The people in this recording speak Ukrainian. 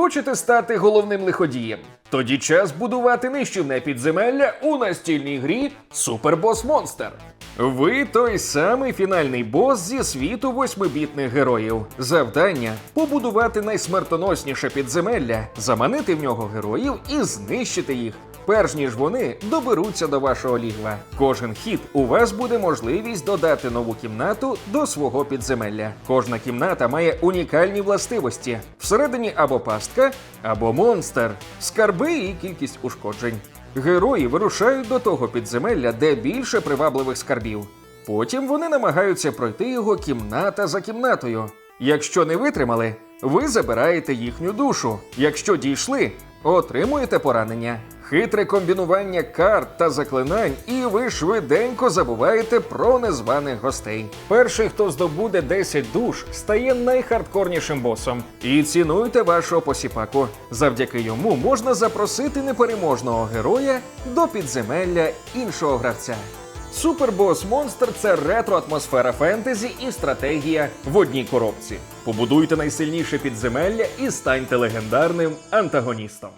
Хочете стати головним лиходієм? Тоді час будувати нищівне підземелля у настільній грі Boss Monster. Ви той самий фінальний бос зі світу восьмибітних героїв. Завдання побудувати найсмертоносніше підземелля, заманити в нього героїв і знищити їх. Перш ніж вони доберуться до вашого лігва. Кожен хід у вас буде можливість додати нову кімнату до свого підземелля. Кожна кімната має унікальні властивості: всередині або пастка, або монстр, скарби і кількість ушкоджень. Герої вирушають до того підземелля, де більше привабливих скарбів. Потім вони намагаються пройти його кімната за кімнатою. Якщо не витримали, ви забираєте їхню душу. Якщо дійшли, отримуєте поранення. Хитре комбінування карт та заклинань, і ви швиденько забуваєте про незваних гостей. Перший, хто здобуде 10 душ, стає найхардкорнішим босом. І цінуйте вашого посіпаку. Завдяки йому можна запросити непереможного героя до підземелля іншого гравця. Супербос Монстр це ретро-атмосфера фентезі і стратегія в одній коробці. Побудуйте найсильніше підземелля і станьте легендарним антагоністом.